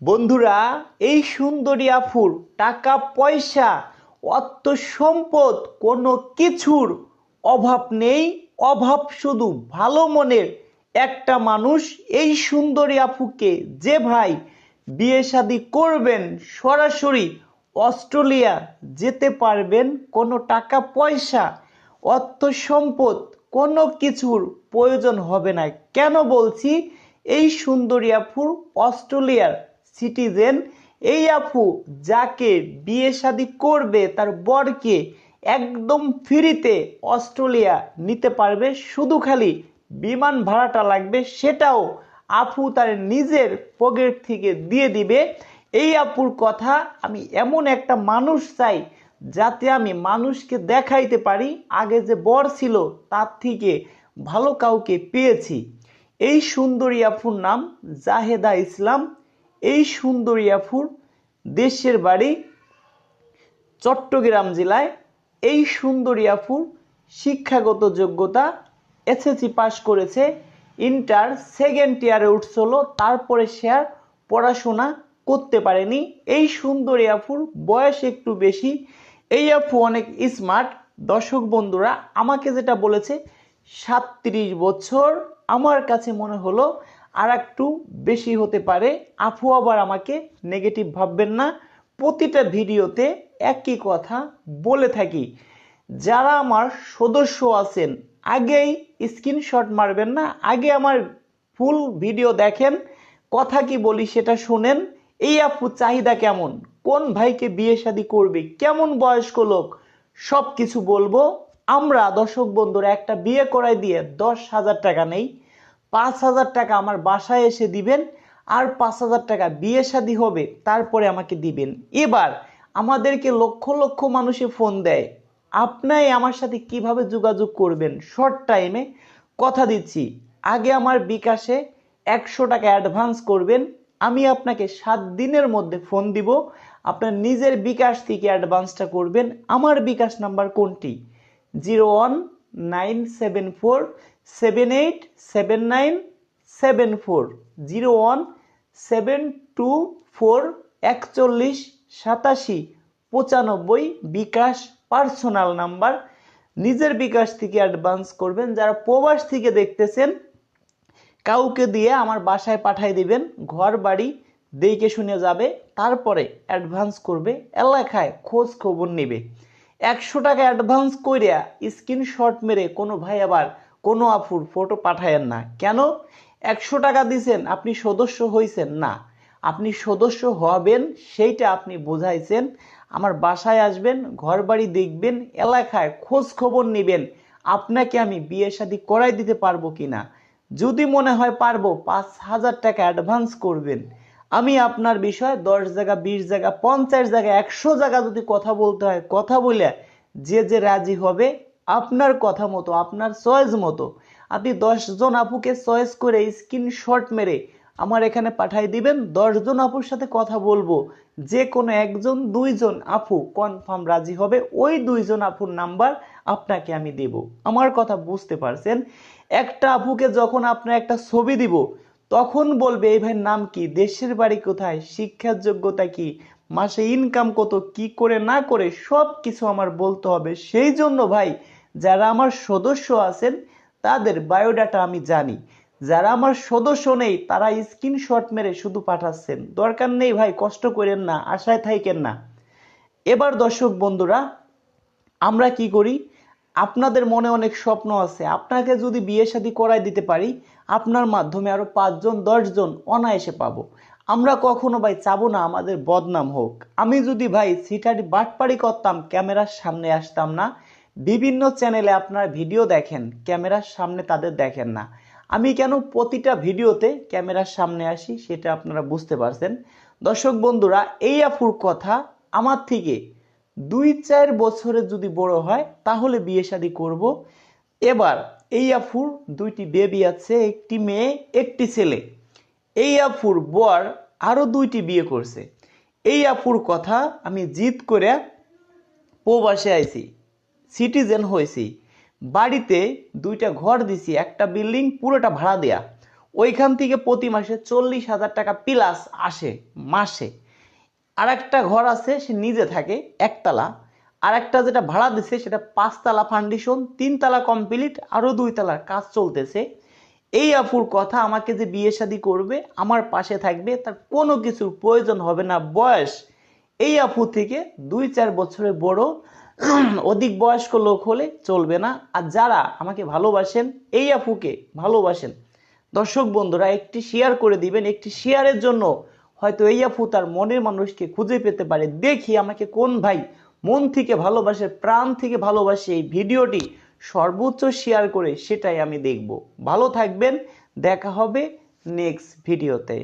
বন্ধুরা, এই সুন্দরী আফুর টাকা পয়সা অর্থ সম্পদ কোনো কিছুর অভাব নেই। অভাব শুধু ভালো মনের একটা মানুষ। এই সুন্দরী আফুকে যে ভাই বিয়ে শাদি করবেন, সরাসরি অস্ট্রেলিয়া যেতে পারবেন, কোনো টাকা পয়সা অর্থ সম্পদ কোনো কিছুর প্রয়োজন হবে না। কেন বলছি? এই সুন্দরী আফুর অস্ট্রেলিয়ার সিটিজেন এই আপু যাকে বিয়ে শাদি করবে তার বরকে একদম ফ্রিতে অস্ট্রেলিয়া নিতে পারবে, শুধু খালি বিমান ভাড়াটা লাগবে সেটাও আপু তার নিজের পকেট থেকে দিয়ে দিবে। এই আপুর কথা, আমি এমন একটা মানুষ চাই যাতে আমি মানুষকে দেখাইতে পারি, আগে যে বর ছিল তার থেকে ভালো কাউকে পেয়েছি। এই সুন্দরী আফুর নাম জাহেদা ইসলাম। এই সুন্দরী দেশের বাড়ি চট্টগ্রাম জেলায়। এই সুন্দরী শিক্ষাগত যোগ্যতা এসএসসি পাশ করেছে। ইন্টার সেকেন্ড ইয়ারে উঠছিল, তারপরে সে আর পড়াশোনা করতে পারেনি। এই সুন্দরী বয়স একটু বেশি। এই আপু অনেক স্মার্ট দর্শক বন্ধুরা, আমাকে যেটা বলেছে, সাতত্রিশ বছর। আমার কাছে মনে হলো আর একটু বেশি হতে পারে। আপু আবার আমাকে নেগেটিভ ভাববেন না। প্রতিটা ভিডিওতে একই কথা বলে থাকি। যারা আমার সদস্য আছেন, আগেই স্ক্রিনশট মারবেন না, আগে আমার ফুল ভিডিও দেখেন, কথা কি বলি সেটা শুনেন। এই আপু চাহিদা কেমন? কোন ভাইকে বিয়ে শাদি করবে? কেমন বয়স্ক লোক? সব কিছু বলব। আমরা দর্শক বন্ধুরা একটা বিয়ে করাই দিয়ে দশ হাজার টাকা নেই। পাঁচ হাজার টাকা আমার বাসায় এসে দিবেন আর পাঁচ হাজার টাকা বিয়ে শাদি হবে, তারপরে আমাকে দিবেন। এবার আমাদেরকে লক্ষ লক্ষ মানুষে ফোন দেয়, আপনাই আমার সাথে কীভাবে যোগাযোগ করবেন? শর্ট টাইমে কথা দিচ্ছি। আগে আমার বিকাশে একশো টাকা অ্যাডভান্স করবেন, আমি আপনাকে সাত দিনের মধ্যে ফোন দিব। আপনার নিজের বিকাশ থেকে অ্যাডভান্সটা করবেন। আমার বিকাশ নাম্বার কোনটি? Zero one nine seven four, seven eight, seven nine, seven four, zero one, seven two four, একচল্লিশ, সাতাশি, পঁচানব্বই, বিকাশ, পার্সোনাল নাম্বার। নিজের বিকাশ থেকে অ্যাডভান্স করবেন। যারা প্রবাস থেকে দেখতেছেন, কাউকে দিয়ে আমার বাসায় পাঠাই দিবেন, ঘর বাড়ি দেখে শুনে যাবে, তারপরে অ্যাডভান্স করবে, এলাকায় খোঁজ খবর নেবে। একশো টাকা অ্যাডভান্স কইরা স্ক্রিনশট মেরে কোনো ভাই আবার কোনো আফুর ফটো পাঠায়েন না। কেন? একশো টাকা দিছেন, আপনি সদস্য হইছেন না। আপনি সদস্য হবেন, সেইটা আপনি বোঝাইছেন। আমার বাসায় আসবেন ঘর বাড়ি দেখবেন, এলাকায় খোঁজ খবর নেবেন, আপনাকে আমি বিয়ে শাদি করাই দিতে পারব কিনা? যদি মনে হয় পারব, পাঁচ হাজার টাকা অ্যাডভান্স করবেন। আমি আপনার বিষয়ে দশ জায়গা, বিশ জায়গা, পঞ্চাশ জায়গা, একশো জায়গা যদি কথা বলতে হয়, কথা বলে যে যে রাজি হবে, আপনার কথা মতো, আপনার চয়েস মতো। আপনি দশজন আপুকে চয়েস করে স্ক্রিনশট মেরে আমার এখানে পাঠাই দিবেন। দশজন আপুর সাথে কথা বলব। যে কোনো একজন, দুইজন আপু কনফার্ম রাজি হবে, ওই দুইজন আপুর নাম্বার আপনাকে আমি দেব। আমার কথা বুঝতে পারছেন? একটা আপুকে যখন আপনার একটা ছবি দিব তখন বলবে, এই ভাইয়ের নাম কি? দেশের বাড়ি কোথায়? শিক্ষার যোগ্যতা কি? মাসে ইনকাম কত? কি করে না করে? সব কিছু আমার বলতে হবে। সেই জন্য ভাই, যারা আমার সদস্য আছেন, তাদের বায়োডাটা আমি জানি। যারা আমার সদস্য নেই, তারা স্ক্রিনশট মেরে শুধু পাঠাচ্ছেন। দরকার নেই ভাই, কষ্ট করেন না, আশায় থাকেন না। এবার দর্শক বন্ধুরা, আমরা কি করি? আপনাদের মনে অনেক স্বপ্ন আছে। আপনাকে যদি বিয়ে শাদী করাই দিতে পারি, আপনার মাধ্যমে আরও পাঁচজন, দশজন অনায়াসে পাবো। আমরা কখনো ভাই চাবো না আমাদের বদনাম হোক। আমি যদি ভাই সিটারি বাটপাড়ি করতাম, ক্যামেরার সামনে আসতাম না। বিভিন্ন চ্যানেলে আপনার ভিডিও দেখেন, ক্যামেরার সামনে তাদের দেখেন না। আমি কেন প্রতিটা ভিডিওতে ক্যামেরার সামনে আসি, সেটা আপনারা বুঝতে পারছেন। দর্শক বন্ধুরা, এই আফুর কথা আমার থেকে দুই চার বছরে যদি বড় হয়, তাহলে বিয়ে শাদী করব। এবার এই আফুর দুইটি বেবি আছে, একটি মেয়ে, একটি ছেলে। এই আফুর বর আরও দুইটি বিয়ে করছে। এই আফুর কথা আমি জিদ করে প্রবাসে আইছি, সিটিজেন হয়েছি। বাড়িতে দুইটা ঘর দিছি, একটা বিল্ডিং, পুরোটা ভাড়া দেয়া। ওইখান থেকে প্রতি মাসে চল্লিশ হাজার টাকা প্লাস আসে, মাসে। আর একটা ঘর আছে, সে নিজে থাকে, একতলা। আর একটা যেটা ভাড়া দিছে, সেটা পাঁচতলা ফাউন্ডেশন তিনতলা কমপ্লিট আরও দুইতলার কাজ চলতেছে। এই আফুর কথা, আমাকে যে বিয়ে শাদী করবে, আমার পাশে থাকবে, তার কোনো কিছুর প্রয়োজন হবে না। বয়স এই আফু থেকে দুই চার বছরের বড়। অধিক বয়স্ক লোক হলে চলবে না। আর যারা আমাকে ভালোবাসেন, এই আফুকে ভালোবাসেন, দর্শক বন্ধুরা, একটি শেয়ার করে দিবেন, একটি শেয়ারের জন্য হয়তো এই আফু তার মনের মানুষকে খুঁজে পেতে পারে। দেখি আমাকে কোন ভাই মন থেকে ভালোবাসে, প্রাণ থেকে ভালোবাসে এই ভিডিওটি সর্বোচ্চ শেয়ার করে, সেটাই আমি দেখব। ভালো থাকবেন, দেখা হবে নেক্সট ভিডিওতে